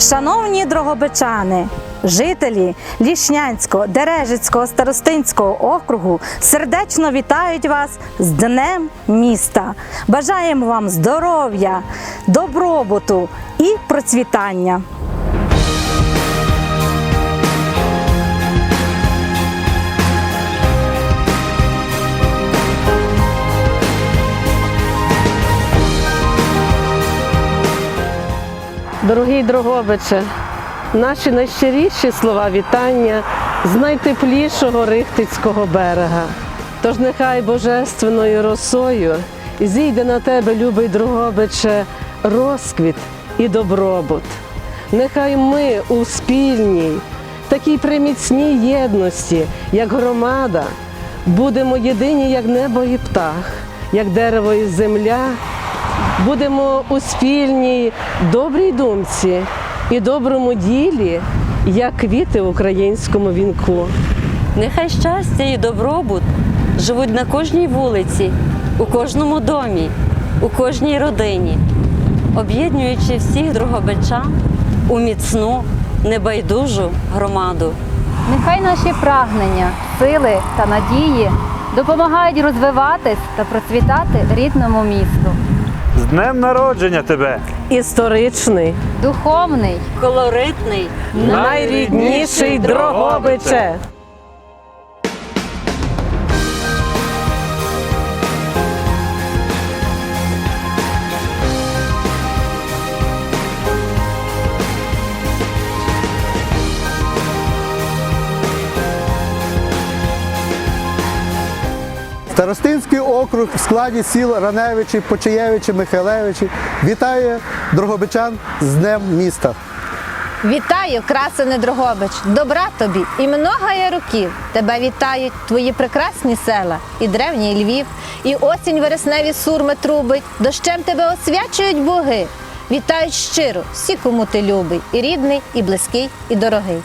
Шановні дрогобичани, жителі Лішнянського, Дережицького старостинського округу сердечно вітають вас з Днем міста. Бажаємо вам здоров'я, добробуту і процвітання. Дорогий Дрогобиче, наші найщиріші слова вітання з найтеплішого Рихтицького берега. Тож нехай божественною росою зійде на тебе, любий Дрогобиче, розквіт і добробут. Нехай ми у спільній, такій приміцній єдності, як громада, будемо єдині, як небо і птах, як дерево і земля, будемо у спільній добрій думці і доброму ділі, як квіти в українському вінку. Нехай щастя і добробут живуть на кожній вулиці, у кожному домі, у кожній родині, об'єднуючи всіх другобичан у міцну, небайдужу громаду. Нехай наші прагнення, сили та надії допомагають розвиватись та процвітати рідному місту. З днем народження тебе! Історичний, Духовний, Колоритний, найрідніший Дрогобиче. Старостинський округ в складі сіл Раневичі, Почаєвичі, Михайлевичі вітає Дрогобичан з Днем міста. Вітаю, красене Дрогобич, добра тобі і много є років. Тебе вітають твої прекрасні села, і древній Львів, і осінь вересневі сурми трубить, дощем тебе освячують боги. Вітають щиро всі, кому ти любий, і рідний, і близький, і дорогий.